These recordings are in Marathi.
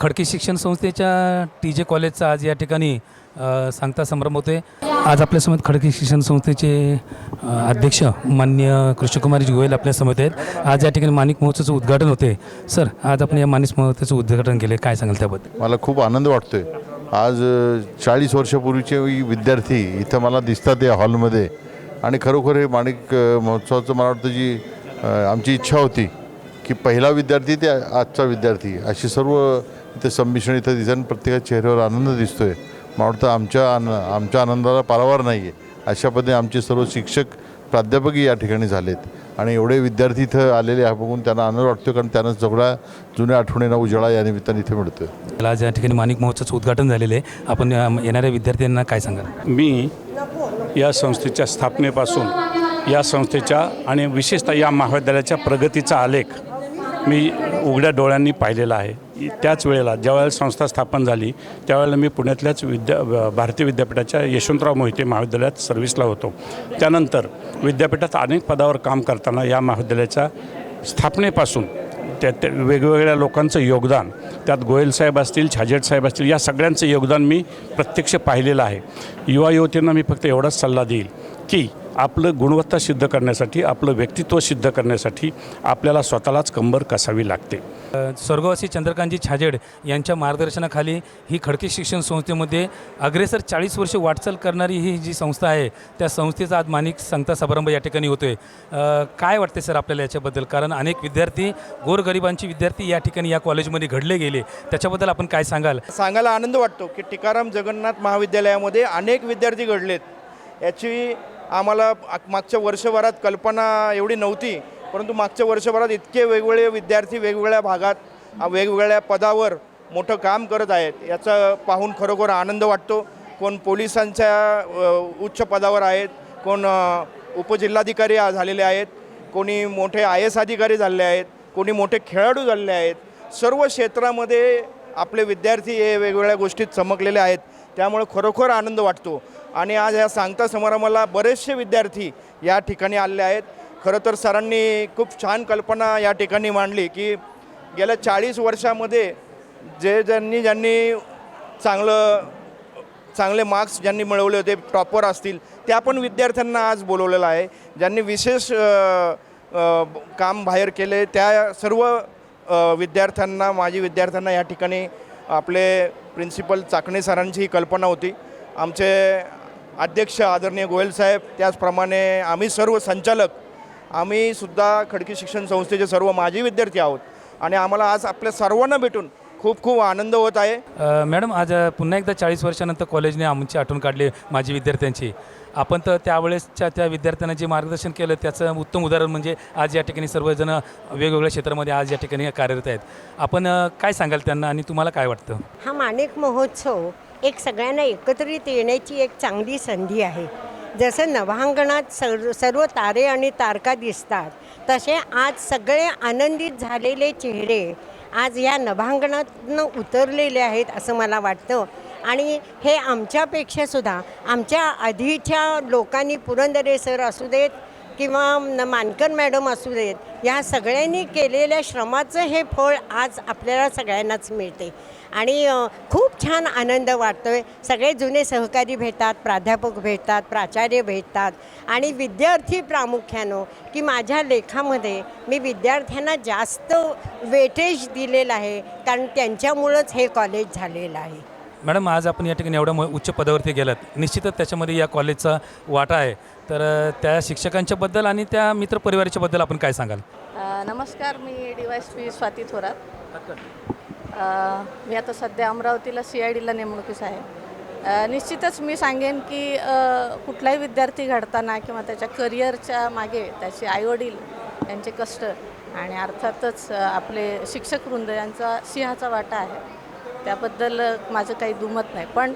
खडकी शिक्षण संस्थेच्या टी जे कॉलेजचा आज या ठिकाणी सांगता संभ्रम होते आज आपल्यासमोर खडकी शिक्षण संस्थेचे अध्यक्ष मान्य कृष्णकुमारी गोयल आपल्यासमोर आहेत. आज या ठिकाणी माणिक महोत्सवाचं उद्घाटन होते सर आज आपण या माणिक महोत्सवाचं उद्घाटन केले काय सांगाल त्याबद्दल? मला खूप आनंद वाटतोय. आज चाळीस वर्षापूर्वीचे विद्यार्थी इथं मला दिसतात या हॉलमध्ये. आणि खरोखर हे माणिक महोत्सवाचं मला वाटतं जी आमची इच्छा होती की पहिला विद्यार्थी ते आजचा विद्यार्थी. अशी सर्व इथं संमिश्रण इथं दिसतं आणि प्रत्येकाच्या चेहऱ्यावर आनंद दिसतोय. मला वाटतं आमच्या आन आमच्या आनंदाला पारावार नाही आहे अशा पद्धतीने आमचे सर्व शिक्षक प्राध्यापकही या ठिकाणी झालेत. आणि एवढे विद्यार्थी इथं आलेले आहे बघून त्यांना आनंद वाटतो कारण त्यांना सगळ्या जुन्या आठवणींना उजाळा या निमित्ताने इथे मिळतोय. आज या ठिकाणी माणिक महोत्सवाचं उद्घाटन झालेलं आहे. आपण येणाऱ्या विद्यार्थ्यांना काय सांगाल? मी या संस्थेच्या स्थापनेपासून या संस्थेच्या आणि विशेषतः या महाविद्यालयाच्या प्रगतीचा आलेख मी उघड्या डोळ्यांनी पाहिलेला आहे. त्याच वेळेला ज्यावेळेला संस्था स्थापन झाली त्यावेळेला मी पुण्यातल्याच विद्या भारतीय विद्यापीठाच्या यशवंतराव मोहिते महाविद्यालयात सर्व्हिसला होतो. त्यानंतर विद्यापीठात अनेक पदावर काम करताना या महाविद्यालयाच्या स्थापनेपासून त्या त्या वेगवेगळ्या लोकांचं योगदान त्यात गोयल साहेब असतील छाजेट साहेब असतील या सगळ्यांचं योगदान मी प्रत्यक्ष पाहिलेलं आहे. युवा युवतींना मी फक्त एवढाच सल्ला देईल की आपलं गुणवत्ता सिद्ध करण्यासाठी आपलं व्यक्तित्व सिद्ध करण्यासाठी आपल्याला स्वतःलाच कंबर कसावी लागते. स्वर्गवासी चंद्रकांतजी छाजेड यांच्या मार्गदर्शनाखाली ही खडकी शिक्षण संस्थेमध्ये अग्रेसर चाळीस वर्ष वाटचाल करणारी ही जी संस्था आहे त्या संस्थेचा आज मानिक सांगता समारंभ या ठिकाणी होतो आहे काय वाटते सर आपल्याला याच्याबद्दल? कारण अनेक विद्यार्थी गोरगरिबांचे विद्यार्थी या ठिकाणी या कॉलेजमध्ये घडले गेले. त्याच्याबद्दल आपण काय सांगाल? सांगायला आनंद वाटतो की टिकाराम जगन्नाथ महाविद्यालयामध्ये अनेक विद्यार्थी घडलेत. याची आम्हाला मागच्या वर्षभरात कल्पना एवढी नव्हती परंतु मागच्या वर्षभरात इतके वेगवेगळे विद्यार्थी वेगवेगळ्या भागात वेगवेगळ्या पदावर मोठं काम करत आहेत. याचा पाहून खरोखर आनंद वाटतो. कोण पोलिसांच्या उच्च पदावर आहेत कोण उपजिल्हाधिकारी झालेले आहेत कोणी मोठे आय एस अधिकारी झालेले आहेत कोणी मोठे खेळाडू झालेले आहेत. सर्व क्षेत्रामध्ये आपले विद्यार्थी हे वेगवेगळ्या गोष्टीत चमकलेले आहेत. त्यामुळे खरोखर आनंद वाटतो. आणि आज ह्या सांगता समारंभाला बरेचसे विद्यार्थी या ठिकाणी आलेले आहेत. खरं तर सरांनी खूप छान कल्पना या ठिकाणी मांडली की गेल्या चाळीस वर्षामध्ये जे ज्यांनी ज्यांनी चांगलं चांगले मार्क्स ज्यांनी मिळवले होते प्रॉपर असतील त्या पण विद्यार्थ्यांना आज बोलवलेलं आहे. ज्यांनी विशेष काम बाहेर केले त्या सर्व विद्यार्थ्यांना माजी विद्यार्थ्यांना या ठिकाणी आपले प्रिन्सिपल चाकणे सरांची ही कल्पना होती. आमचे अध्यक्ष आदरणीय गोयल साहेब त्याचप्रमाणे आम्ही सर्व संचालक आम्ही सुद्धा खडकी शिक्षण संस्थेचे सर्व माजी विद्यार्थी आहोत आणि आम्हाला आज आपल्या सर्वांना भेटून खूप खूप आनंद होत आहे. मॅडम आज पुन्हा एकदा चाळीस वर्षानंतर कॉलेजने आमची आठवण काढली माझी विद्यार्थ्यांची. आपण तर त्यावेळेसच्या त्या विद्यार्थ्यांना जे मार्गदर्शन केलं त्याचं उत्तम उदाहरण म्हणजे आज या ठिकाणी सर्वजण वेगवेगळ्या क्षेत्रामध्ये आज या ठिकाणी कार्यरत आहेत. आपण काय सांगाल त्यांना आणि तुम्हाला काय वाटतं? हा माणिक महोत्सव एक सगळ्यांना एकत्रित येण्याची एक चांगली संधी आहे. जसं नभांगणात सर्व सर्व तारे आणि तारका दिसतात तसे आज सगळे आनंदित झालेले चेहरे आज या नभांगणातनं उतरलेले आहेत असं मला वाटतं. आणि हे आमच्यापेक्षासुद्धा आमच्या आधीच्या लोकांनी पुरंदरे सर असू देत किंवा न- मानकर मॅडम असू देत या सगळ्यांनी केलेल्या श्रमाचं हे फळ आज आपल्याला सगळ्यांनाच मिळते. आणि खूप छान आनंद वाटतो आहे सगळे जुने सहकारी भेटतात प्राध्यापक भेटतात प्राचार्य भेटतात. आणि विद्यार्थी प्रामुख्यानं की माझ्या लेखामध्ये मी विद्यार्थ्यांना जास्त वेटेज दिलेलं आहे कारण त्यांच्यामुळंच हे कॉलेज झालेलं आहे. मॅडम आज आपण या ठिकाणी एवढ्या उच्च पदावरती गेलात. निश्चितच त्याच्यामध्ये या कॉलेजचा वाटा आहे. तर त्या शिक्षकांच्याबद्दल आणि त्या मित्रपरिवाराच्याबद्दल आपण काय सांगाल? नमस्कार मी D Y P Swati Thorat. मी आता सध्या अमरावतीला सी आय डीला नेमणुकीस आहे. निश्चितच मी सांगेन की कुठलाही विद्यार्थी घडताना किंवा त्याच्या करिअरच्या मागे त्याचे आईवडील यांचे कष्ट आणि अर्थातच आपले शिक्षक वृंद यांचा सिंहाचा वाटा आहे. त्याबद्दल माझं काही दुमत नाही. पण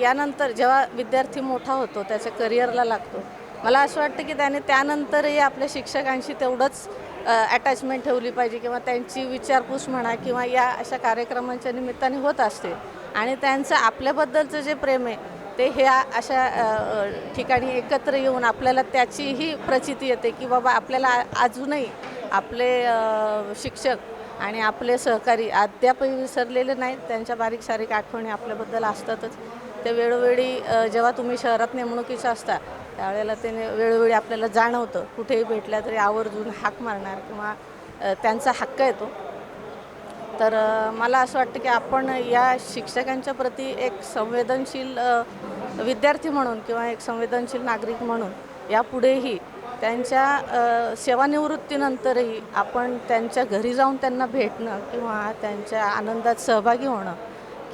यानंतर जेव्हा विद्यार्थी मोठा होतो त्याच्या करिअरला लागतो मला असं वाटतं की त्याने त्यानंतरही आपल्या शिक्षकांशी तेवढंच अटॅचमेंट ठेवली पाहिजे किंवा त्यांची विचारपूस म्हणा किंवा या अशा कार्यक्रमांच्या निमित्ताने होत असते. आणि त्यांचं आपल्याबद्दलचं जे प्रेम आहे ते ह्या अशा ठिकाणी एकत्र येऊन आपल्याला त्याचीही प्रचिती येते की बाबा आपल्याला अजूनही आपले शिक्षक आणि आपले सहकारी अद्यापही विसरलेले नाहीत. त्यांच्या बारीक सारीक आठवणी आपल्याबद्दल असतातच. ते वेळोवेळी जेव्हा तुम्ही शहरात नेमणुकीचं असता त्यावेळेला ते वेळोवेळी आपल्याला जाणवतं. कुठेही भेटल्या तरी आवर्जून हाक मारणार किंवा त्यांचा हक्क येतो. तर मला असं वाटतं की आपण या शिक्षकांच्या प्रती एक संवेदनशील विद्यार्थी म्हणून किंवा एक संवेदनशील नागरिक म्हणून यापुढेही त्यांच्या सेवानिवृत्तीनंतरही आपण त्यांच्या घरी जाऊन त्यांना भेटणं किंवा त्यांच्या आनंदात सहभागी होणं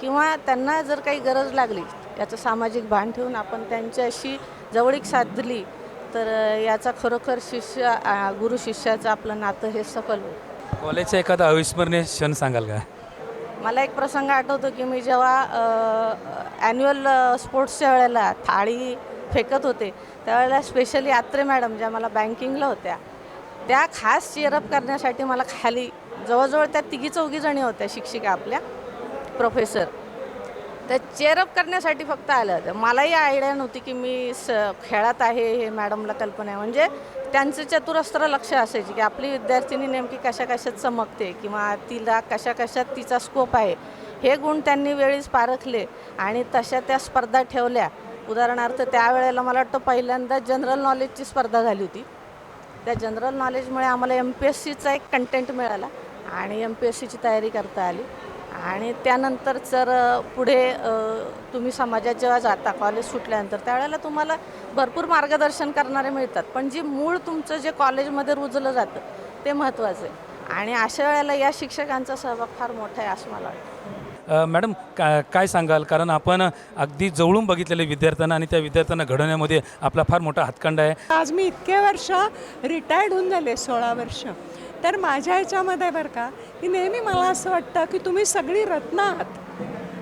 किंवा त्यांना जर काही गरज लागली याचं सामाजिक भान ठेवून आपण त्यांच्याशी जवळीक साधली तर याचा खरोखर शिष्य गुरु शिष्याचं आपलं नातं हे सफल होईल. कॉलेजचा एखादा अविस्मरणीय क्षण सांगाल का? मला एक प्रसंग आठवतो की मी जेव्हा ॲन्युअल स्पोर्ट्सच्या वेळेला थाळी फेकत होते. त्यावेळेला स्पेशली आत्रे मॅडम ज्या मला बँकिंगला होत्या त्या खास चेअरअप करण्यासाठी मला खाली जवळजवळ त्या तिघी चौघी जणी होत्या शिक्षिका आपल्या प्रोफेसर त्या चेअरअप करण्यासाठी फक्त आल्या होत्या. मलाही आयडिया नव्हती की मी स खेळात आहे हे मॅडमला कल्पना आहे. म्हणजे त्यांचं चतुरस्त्र लक्ष असायची की आपली विद्यार्थिनी नेमकी कशा कशात चमकते किंवा तिला कशा कशात तिचा स्कोप आहे. हे गुण त्यांनी वेळीच पारखले आणि तशा त्या स्पर्धा ठेवल्या. उदाहरणार्थ त्यावेळेला मला वाटतं पहिल्यांदा जनरल नॉलेजची स्पर्धा झाली होती. त्या जनरल नॉलेजमुळे आम्हाला एम पी एस सीचा एक कंटेंट मिळाला आणि एम पी एस सीची तयारी करता आली. आणि त्यानंतर जर पुढे तुम्ही समाजात जेव्हा जाता कॉलेज सुटल्यानंतर त्यावेळेला तुम्हाला भरपूर मार्गदर्शन करणारे मिळतात. पण जी मूळ तुमचं जे कॉलेजमध्ये रुजलं जातं ते महत्त्वाचं आहे. आणि अशा वेळेला या शिक्षकांचा सहभाग फार मोठा आहे असं मला वाटतं. मॅडम का काय सांगाल? कारण आपण अगदी जवळून बघितलेले विद्यार्थ्यांना आणि त्या विद्यार्थ्यांना घडवण्यामध्ये आपला फार मोठा हातखंड आहे. आज मी इतके वर्ष रिटायर्ड होऊन झाले सोळा वर्ष. तर माझ्या ह्याच्यामध्ये बरं का की नेहमी मला असं वाटतं की तुम्ही सगळी रत्न आहात.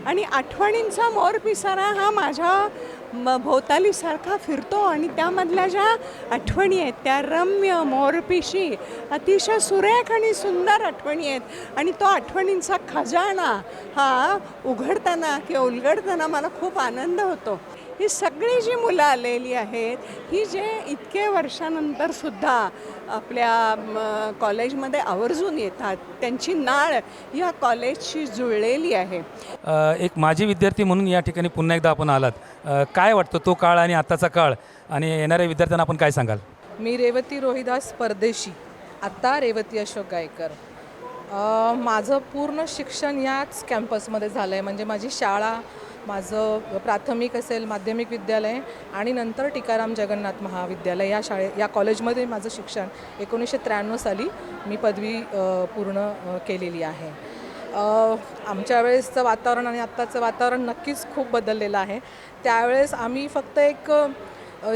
आणि आठवणींचा मोर पिसारा हा माझ्या म भोवतालीसारखा फिरतो आणि त्यामधल्या ज्या आठवणी आहेत त्या रम्य मोरपिशी अतिशय सुरेख आणि सुंदर आठवणी आहेत. आणि तो आठवणींचा खजाना हा उघडताना किंवा उलगडताना मला खूप आनंद होतो. ही सगळी जी मुलं आलेली आहेत ही जे इतके वर्षानंतर सुद्धा आपल्या म, कॉलेजमध्ये आवर्जून येतात त्यांची नाळ या कॉलेजशी जुळलेली आहे. एक माजी विद्यार्थी म्हणून या ठिकाणी पुन्हा एकदा आपण आलात. काय वाटतं तो काळ आणि आत्ताचा काळ आणि येणाऱ्या विद्यार्थ्यांना आपण काय सांगाल? मी रेवती रोहिदास परदेशी आत्ता रेवती अशोक गायकर. माझं पूर्ण शिक्षण याच कॅम्पसमध्ये झालं आहे म्हणजे माझी शाळा माझं प्राथमिक असेल माध्यमिक विद्यालय आणि नंतर टिकाराम जगन्नाथ महाविद्यालय या शाळे या कॉलेजमध्ये माझं शिक्षण एकोणीसशे त्र्याण्णव साली मी पदवी पूर्ण केलेली आहे. आमच्या वेळेसचं वातावरण आणि आत्ताचं वातावरण नक्कीच खूप बदललेलं आहे. त्यावेळेस आम्ही फक्त एक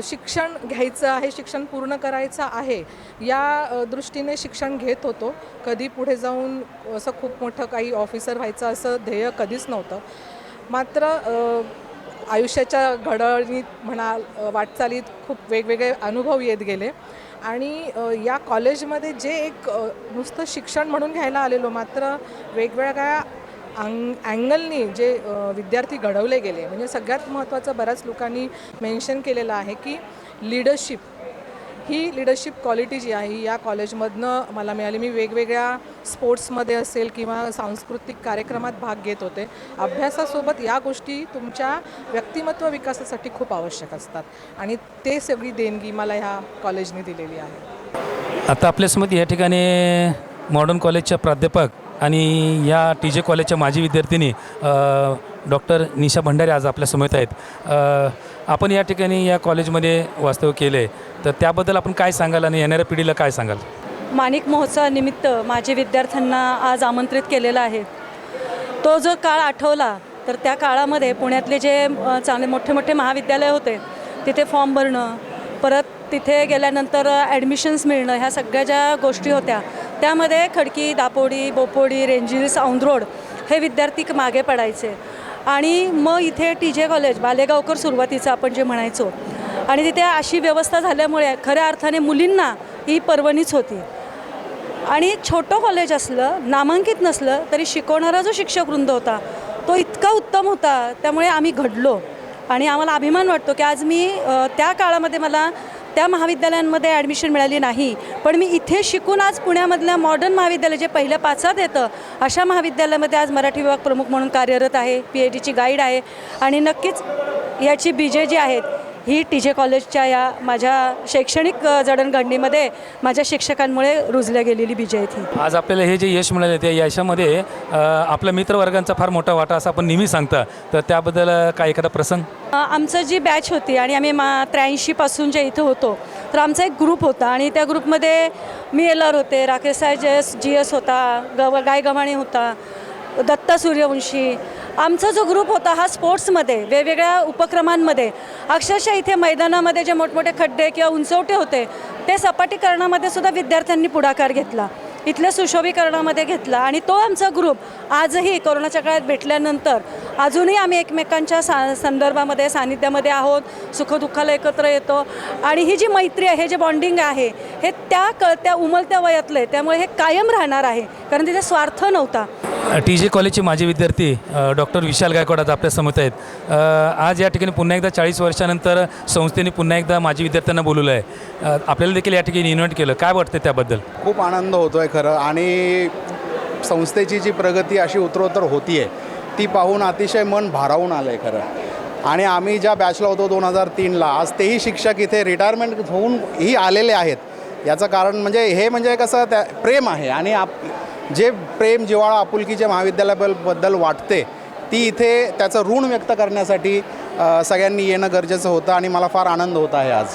शिक्षण घ्यायचं आहे शिक्षण पूर्ण करायचं आहे या दृष्टीने शिक्षण घेत होतो. कधी पुढे जाऊन असं खूप मोठं काही ऑफिसर व्हायचं असं ध्येय कधीच नव्हतं. मात्र आयुष्याच्या घडणीत म्हणा वाटचालीत खूप वेगवेगळे अनुभव येत गेले. आणि या कॉलेजमध्ये जे एक नुसतं शिक्षण म्हणून घ्यायला आलेलो मात्र वेगवेगळ्या अँग अँगलनी जे विद्यार्थी घडवले गेले. म्हणजे सगळ्यात महत्त्वाचं बऱ्याच लोकांनी मेन्शन केलेलं आहे की लिडरशिप. ही लिडरशिप क्वालिटी जी आहे या कॉलेजमधनं मला मिळाली. मी वेगवेगळ्या स्पोर्ट्समध्ये असेल किंवा सांस्कृतिक कार्यक्रमात भाग घेत होते अभ्यासासोबत या गोष्टी तुमच्या व्यक्तिमत्व विकासासाठी खूप आवश्यक असतात. आणि ते सगळी देणगी मला ह्या कॉलेजने दिलेली आहे. आता आपल्यासमोर या ठिकाणी मॉडर्न कॉलेजच्या प्राध्यापक आणि या टी जे कॉलेजच्या माजी विद्यार्थिनी डॉक्टर निशा भंडारे आज आपल्यासमोर आहेत. आपण या ठिकाणी या कॉलेजमध्ये वास्तव्य केले. तर त्याबद्दल आपण काय सांगाल आणि येणाऱ्या पिढीला काय सांगाल? माणिक महोत्सवानिमित्त माझे विद्यार्थ्यांना आज आमंत्रित केलेलं आहे. तो जो काळ आठवला तर त्या काळामध्ये पुण्यातले जे चांगले मोठे मोठे महाविद्यालय होते तिथे फॉर्म भरणं परत तिथे गेल्यानंतर ॲडमिशन्स मिळणं ह्या सगळ्या ज्या गोष्टी होत्या त्यामध्ये खडकी दापोडी बोपोडी रेंजिल्स औंधरोड हे विद्यार्थी मागे पडायचे. आणि मग इथे टी जे कॉलेज बालेगावकर सुरुवातीचं आपण जे म्हणायचो. आणि तिथे अशी व्यवस्था झाल्यामुळे खऱ्या अर्थाने मुलींना ही पर्वणीच होती. आणि छोटं कॉलेज असलं नामांकित नसलं तरी शिकवणारा जो शिक्षक वृंद होता तो इतका उत्तम होता त्यामुळे आम्ही घडलो. आणि आम्हाला अभिमान वाटतो की आज मी त्या काळामध्ये मला त्या महाविद्यालयांमध्ये ॲडमिशन मिळाली नाही. पण मी इथे शिकून आज पुण्यामधल्या मॉडर्न महाविद्यालय जे पहिल्या पाचात येतं अशा महाविद्यालयामध्ये आज मराठी विभाग प्रमुख म्हणून कार्यरत आहे पी एच डीची गाईड आहे. आणि नक्कीच याची बीजे जी आहेत. ही टी जे कॉलेजच्या या माझ्या शैक्षणिक जडणघडणीमध्ये माझ्या शिक्षकांमुळे रुजल्या गेलेली बीजे आहेत ही आज आपल्याला हे जे यश मिळाले त्या यशामध्ये आपल्या मित्रवर्गांचा फार मोठा वाटा असं आपण नेहमी सांगता. तर त्याबद्दल काय एखादा प्रसंग? आमचं जी बॅच होती आणि आम्ही मा त्र्याऐंशीपासून जे इथं होतो तर आमचा एक ग्रुप होता आणि त्या ग्रुपमध्ये मी एल आर होते. राकेश साय जे एस जी एस होता गव गाय गव्हाणे होता. दत्ता सूर्यवंशी. आमचा जो ग्रुप होता हा स्पोर्ट्समध्ये वेगवेगळ्या उपक्रमांमध्ये अक्षरशः इथे मैदानामध्ये जे मोठमोठे खड्डे किंवा उंचवटे होते ते सपाटीकरणामध्ये सुद्धा विद्यार्थ्यांनी पुढाकार घेतला. इथल्या सुशोभीकरणामध्ये घेतला आणि तो आमचा ग्रुप आजही कोरोनाच्या काळात भेटल्यानंतर अजूनही आम्ही एकमेकांच्या सा संदर्भामध्ये सानिध्यामध्ये आहोत सुखदुःखाला एकत्र येतो. आणि ही जी मैत्री आहे हे जे बॉन्डिंग आहे हे त्या कळत्या उमलत्या वयातलं आहे त्यामुळे हे कायम राहणार आहे. कारण तिथे स्वार्थ नव्हता. टी जे कॉलेजचे माजी विद्यार्थी डॉक्टर विशाल गायकवाड आज आपल्यासमोर आहेत. आज या ठिकाणी पुन्हा एकदा चाळीस वर्षानंतर संस्थेने पुन्हा एकदा माजी विद्यार्थ्यांना बोलवलं आहे. आपल्याला देखील या ठिकाणी इन्व्हाइट केलं. काय वाटतं त्याबद्दल? खूप आनंद होतो आहे खरं आणि संस्थेची जी प्रगती अशी उत्तरोत्तर होती आहे ती पाहून अतिशय मन भारावून आलं आहे खरं. आणि आम्ही ज्या बॅचला होतो दोन हजार तीनला आज तेही शिक्षक इथे रिटायरमेंट होऊन ही आलेले आहेत. याचं कारण म्हणजे हे म्हणजे कसं त्या प्रेम आहे आणि आप जे प्रेम जिव्हाळा आपुलकीच्या महाविद्यालयाबद्दल वाटते ती इथे त्याचं ऋण व्यक्त करण्यासाठी सगळ्यांनी येणं गरजेचं होतं आणि मला फार आनंद होत आहे आज.